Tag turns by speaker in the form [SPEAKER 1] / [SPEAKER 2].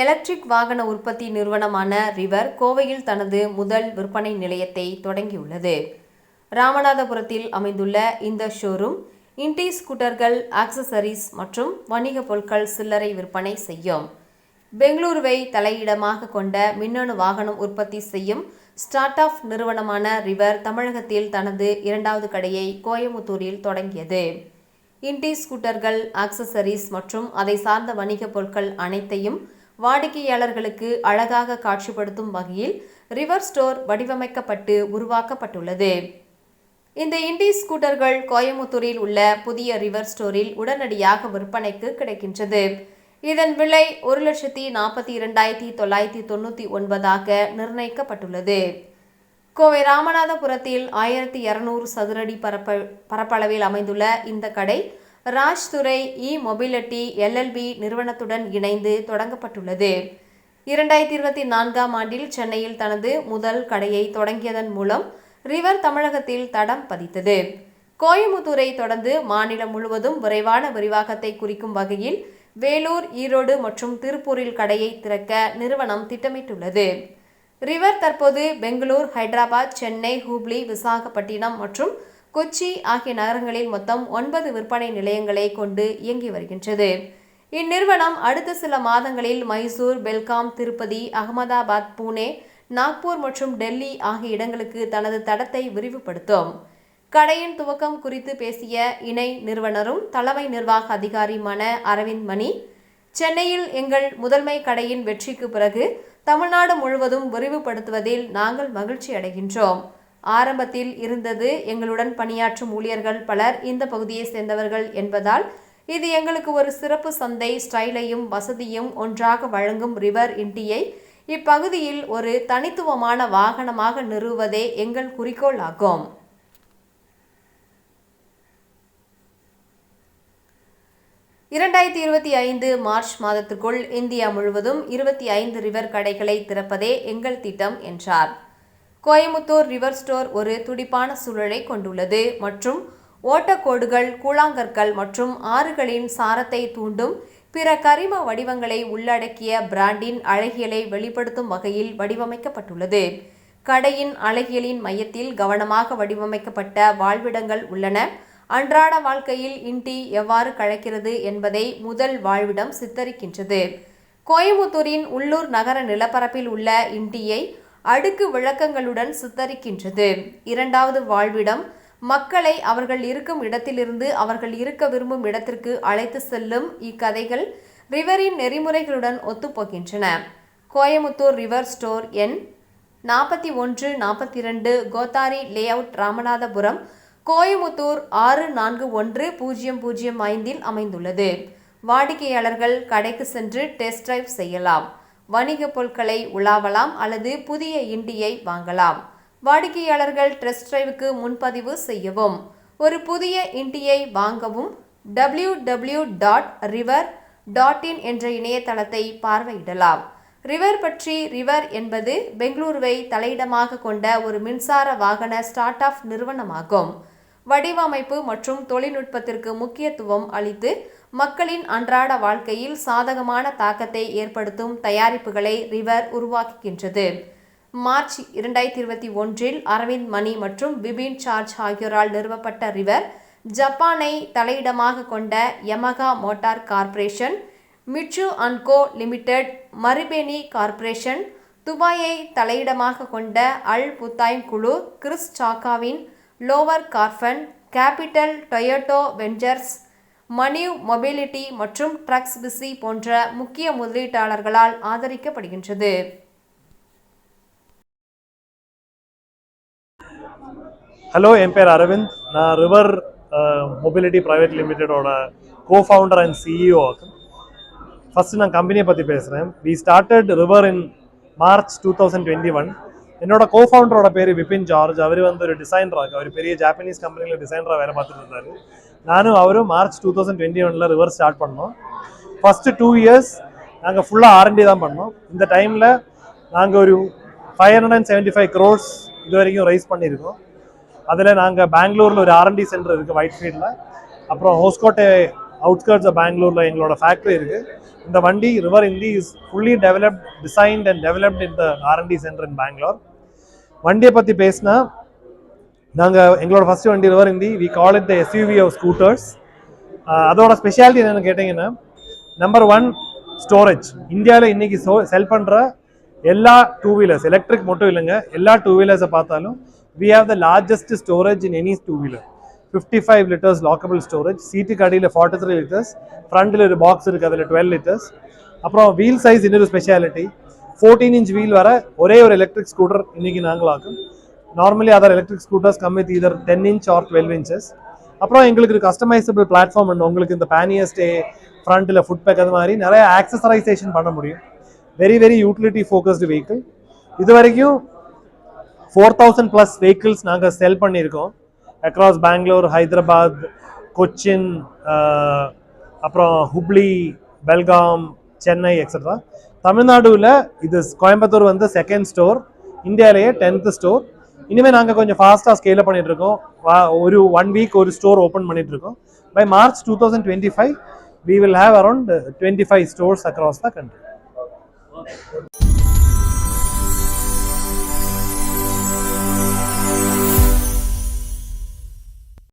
[SPEAKER 1] Electric வாகன உற்பத்தி நிறுவனமான ரிவர் கோவையில் தனது முதல் விற்பனை நிலையத்தை தொடங்கியுள்ளது. ராமநாதபுரத்தில் அமைந்துள்ள இந்த ஷோரூம் இன்டி ஸ்கூட்டர்கள் ஆக்சசரிஸ் மற்றும் வணிக பொருட்கள் சில்லறை விற்பனை செய்யும். பெங்களூருவை தலையிடமாக கொண்ட மின்னணு வாகனம் உற்பத்தி செய்யும் ஸ்டார்ட் அப் நிறுவனமான ரிவர் தமிழகத்தில் தனது இரண்டாவது கடையை கோயமுத்தூரில் தொடங்கியது. இன்டி ஸ்கூட்டர்கள் ஆக்சசரிஸ் மற்றும் அதை சார்ந்த வணிக பொருட்கள் அனைத்தையும் வாடிக்கையாளர்களுக்கு அழகாக காட்சிப்படுத்தும் வகையில் ரிவர் ஸ்டோர் வடிவமைக்கப்பட்டு உருவாக்கப்பட்டுள்ளது. இந்த இண்டி ஸ்கூட்டர்கள் கோயமுத்தூரில் உள்ள புதிய ரிவர் ஸ்டோரில் உடனடியாக விற்பனைக்கு கிடைக்கின்றது. இதன் விலை ஒரு லட்சத்தி நாற்பத்தி இரண்டாயிரத்தி தொள்ளாயிரத்தி தொண்ணூற்றி ஒன்பதாக நிர்ணயிக்கப்பட்டுள்ளது. கோவை ராமநாதபுரத்தில் ஆயிரத்தி இரநூறு சதுரடி பரப்ப பரப்பளவில் அமைந்துள்ள இந்த கடை ராஜ்துறை இ மொபிலிட்டி எல்எல்பி நிறுவனத்துடன் இணைந்து தொடங்கப்பட்டுள்ளது. இரண்டாயிரத்தி இருபத்தி நான்காம் ஆண்டில் சென்னையில் தனது முதல் கடையை தொடங்கியதன் மூலம் ரிவர் தமிழகத்தில் தடம் பதித்தது. கோயமுத்தூரை தொடர்ந்து மாநிலம் முழுவதும் விரைவான விரிவாக்கத்தை குறிக்கும் வகையில் வேலூர் ஈரோடு மற்றும் திருப்பூரில் கடையை திறக்க நிறுவனம் திட்டமிட்டுள்ளது. ரிவர் தற்போது பெங்களூர் ஹைதராபாத் சென்னை ஹூப்ளி விசாகப்பட்டினம் மற்றும் கொச்சி ஆகிய நகரங்களில் மொத்தம் ஒன்பது விற்பனை நிலையங்களை கொண்டு இயங்கி வருகின்றது. இந்நிறுவனம் அடுத்த சில மாதங்களில் மைசூர் பெல்காம் திருப்பதி அகமதாபாத் புனே நாக்பூர் மற்றும் டெல்லி ஆகிய இடங்களுக்கு தனது தடத்தை விரிவுபடுத்தும். கடையின் துவக்கம் குறித்து பேசிய இணை நிறுவனரும் தலைமை நிர்வாக அதிகாரியுமான அரவிந்த் மணி சென்னையில் எங்கள் முதன்மை கடையின் வெற்றிக்கு பிறகு தமிழ்நாடு முழுவதும் விரிவுபடுத்துவதில் நாங்கள் மகிழ்ச்சி அடைகின்றோம் ஆரம்பத்தில் இருந்தது எங்களுடன் பணியாற்றும் ஊழியர்கள் பலர் இந்த பகுதியை சேர்ந்தவர்கள் என்பதால் இது எங்களுக்கு ஒரு சிறப்பு சந்தை ஸ்டைலையும் வசதியும் ஒன்றாக வழங்கும் ரிவர் இண்டியை இப்பகுதியில் ஒரு தனித்துவமான வாகனமாக நிறுவுவதே எங்கள் குறிக்கோள் ஆகும். இரண்டாயிரத்தி இருபத்தி ஐந்து மார்ச் மாதத்திற்குள் இந்தியா முழுவதும் இருபத்தி ஐந்து ரிவர் கடைகளை திறப்பதே எங்கள் திட்டம் என்றார். கோயமுத்தூர் ரிவர் ஸ்டோர் ஒரு துடிப்பான சூழலை கொண்டுள்ளது. மற்றும் ஓட்டக்கோடுகள் கூழாங்கற்கள் மற்றும் ஆறுகளின் சாரத்தை தூண்டும் பிற கரிம வடிவங்களை உள்ளடக்கிய பிராண்டின் அழகியலை வெளிப்படுத்தும் வகையில் வடிவமைக்கப்பட்டுள்ளது. கடையின் அழகியலின் மையத்தில் கவனமாக வடிவமைக்கப்பட்ட வாழ்விடங்கள் உள்ளன. அன்றாட வாழ்க்கையில் இன்டி எவ்வாறு கழக்கிறது என்பதை முதல் வாழ்விடம் சித்தரிக்கின்றது. கோயமுத்தூரின் உள்ளூர் நகர நிலப்பரப்பில் உள்ள இண்டியை அடுக்கு விளக்கங்களுடன் சித்தரிக்கின்றது. இரண்டாவது வாழ்விடம் மக்களை அவர்கள் இருக்கும் இடத்திலிருந்து அவர்கள் இருக்க விரும்பும் இடத்திற்கு அழைத்து செல்லும் இக்கதைகள் ரிவரின் நெறிமுறைகளுடன் ஒத்துப்போகின்றன. கோயமுத்தூர் ரிவர் ஸ்டோர் எண் நாற்பத்தி ஒன்று நாற்பத்தி ரெண்டு கோத்தாரி லேஅவுட் ராமநாதபுரம் கோயமுத்தூர் ஆறு நான்கு ஒன்று பூஜ்ஜியம் பூஜ்ஜியம் ஐந்தில் அமைந்துள்ளது. வாடிக்கையாளர்கள் கடைக்கு சென்று டெஸ்ட் டிரைவ் செய்யலாம். வணிகப் பொருட்களை உலாவலாம் அல்லது புதிய இண்டியை வாங்கலாம். வாடிக்கையாளர்கள் டெஸ்ட் டிரைவுக்கு முன்பதிவு செய்யவும் ஒரு புதிய இண்டியை வாங்கவும் W W dot river dot in என்ற இணையதளத்தை பார்வையிடலாம். ரிவர் பற்றி ரிவர் என்பது பெங்களூருவை தலையிடமாக கொண்ட ஒரு மின்சார வாகன ஸ்டார்ட் அப் நிறுவனமாகும். வடிவமைப்பு மற்றும் தொழில்நுட்பத்திற்கு முக்கியத்துவம் அளித்து மக்களின் அன்றாட வாழ்க்கையில் சாதகமான தாக்கத்தை ஏற்படுத்தும் தயாரிப்புகளை ரிவர் உருவாக்குகின்றது. மார்ச் இரண்டாயிரத்தி இருபத்தி ஒன்றில் அரவிந்த் மணி மற்றும் பிபின் சார்ஜ் ஆகியோரால் நிறுவப்பட்ட ரிவர் ஜப்பானை தலையிடமாக கொண்ட Yamaha motor corporation Mitsui and co limited Marubeni corporation துபாயை தலையிடமாக கொண்ட அல் புத்தாய்ம் குழு Chris சாக்காவின் lower carbon capital Toyota ventures Maniv mobility மற்றும் ட்ரக்ஸ் பிசி போன்ற முக்கிய முதலீட்டாளர்களால் ஆதரிக்கப்படுகின்றது.
[SPEAKER 2] ஹலோ என் பேர் அரவிந்த். நான் River mobility private லிமிடெடோட co founder and CEO first நான் கம்பெனியை பற்றி பேசுகிறேன் we started River in March two thousand twenty one என்னோட கோ ஃபவுண்டரோட பேர் விபின் ஜார்ஜ். அவர் வந்து ஒரு டிசைனராக அவர் பெரிய ஜாப்பனீஸ் கம்பெனியில் டிசைனராக வேலை பார்த்துட்டு இருந்தார். நானும் அவரும் மார்ச் டூ தௌசண்ட் டுவெண்ட்டி ஒனில் ரிவர் ஸ்டார்ட் பண்ணோம் ஃபஸ்ட்டு டூ இயர்ஸ் நாங்கள் ஃபுல்லாக ஆர்என்டி தான் பண்ணோம். இந்த டைமில் நாங்கள் ஒரு five hundred and seventy five crores இது வரைக்கும் ரைஸ் பண்ணியிருக்கோம். அதில் நாங்கள் பெங்களூரில் ஒரு ஆர்என்டி சென்டர் இருக்குது ஒயிட் ஃபீல்டில் அப்புறம் ஹோஸ்கோட்டை அவுட்ஸ்கர்ட்ஸ் பெங்களூரில் எங்களோட ஃபேக்ட்ரி இருக்குது இந்த வண்டி River Indie is fully developed designed and developed in the R and D centre in Bangalore வண்டியை பற்றி பேசினா நாங்கள் எங்களோட ஃபர்ஸ்ட் வண்டி River Indie we call it the SUV of scooters அதோட ஸ்பெஷாலிட்டி என்னென்னு கேட்டிங்கன்னா நம்பர் ஒன் ஸ்டோரேஜ் இந்தியாவில் இன்றைக்கி சோ செல் பண்ணுற எல்லா டூ வீலர்ஸ் எலக்ட்ரிக் மட்டும் இல்லைங்க எல்லா டூ வீலர்ஸை பார்த்தாலும் we have the largest storage in any two wheeler fifty five litres lockable storage சீட்டுக்கு அடியில் ஃபார்ட்டி த்ரீ லிட்டர்ஸ் ஃப்ரண்ட்டில் ஒரு பாக்ஸ் இருக்குது அதில் டுவெல் லிட்டர்ஸ் அப்புறம் வீல் சைஸ் இன்னொரு ஸ்பெஷாலிட்டி ஃபோர்டீன் இன்ச் வீல் வர ஒரே ஒரு எலக்ட்ரிக் ஸ்கூட்டர் இன்றைக்கி நாங்களாக்கும். Normally other electric scooters come with either ten inch or twelve inches அப்புறம் எங்களுக்கு கஸ்டமைசபிள் பிளாட்ஃபார்ம் உண்டு உங்களுக்கு இந்த பேனியர் ஸ்டே ஃப்ரண்ட்டில் ஃபுட் பேக் அது மாதிரி நிறைய ஆக்சசரைசேஷன் பண்ண முடியும். Very very utility focused vehicle இது வரைக்கும் ஃபோர் தௌசண்ட் ப்ளஸ் வெஹிக்கிள்ஸ் நாங்கள் செல் பண்ணியிருக்கோம். அக்ராஸ் பெங்களூர் ஹைதராபாத் கொச்சின் அப்புறம் ஹுப்ளி பெல்காம் சென்னை எக்ஸட்ரா தமிழ்நாடுவில் இது கோயம்புத்தூர் வந்து செகண்ட் ஸ்டோர் இந்தியாவிலேயே டென்த்து ஸ்டோர் இனிமேல் நாங்கள் கொஞ்சம் ஃபாஸ்ட்டாக ஸ்கேல் பண்ணிட்டு இருக்கோம் வா- ஒரு ஒன் வீக் ஒரு ஸ்டோர் ஓப்பன் பண்ணிட்டு இருக்கோம் by March two thousand twenty five we will have around twenty five stores across the country